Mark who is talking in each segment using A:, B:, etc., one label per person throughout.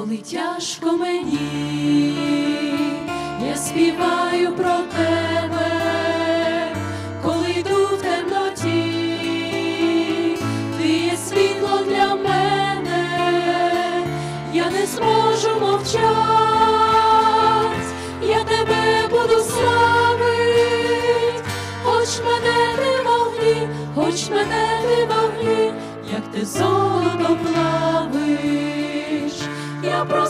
A: коли тяжко мені, я співаю про тебе, коли йду в темноті, ти є світло для мене, я не зможу мовчать, я тебе буду славить, хоч мене ти вогні, хоч мене вогні, як ти золото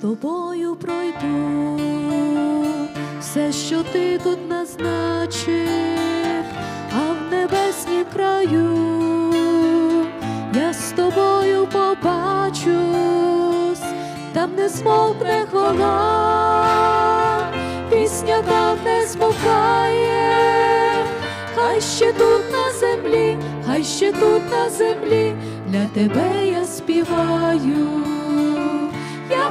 A: тобою пройду. Все, що ти тут назначив, а в небеснім краю я з тобою побачусь, там не змовкне хвала, пісня там не змовкає, хай ще тут на землі, хай ще тут на землі, для тебе я співаю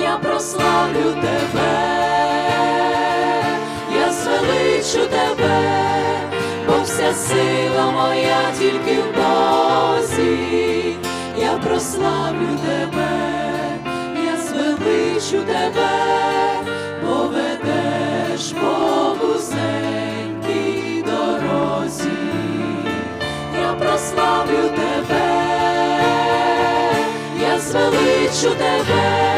A: я прославлю тебе, я звеличу тебе, бо вся сила моя тільки в Бозі, я прославлю тебе, я звеличу тебе, поведеш по вузенькій дорозі, я прославлю тебе я звеличу тебе, бо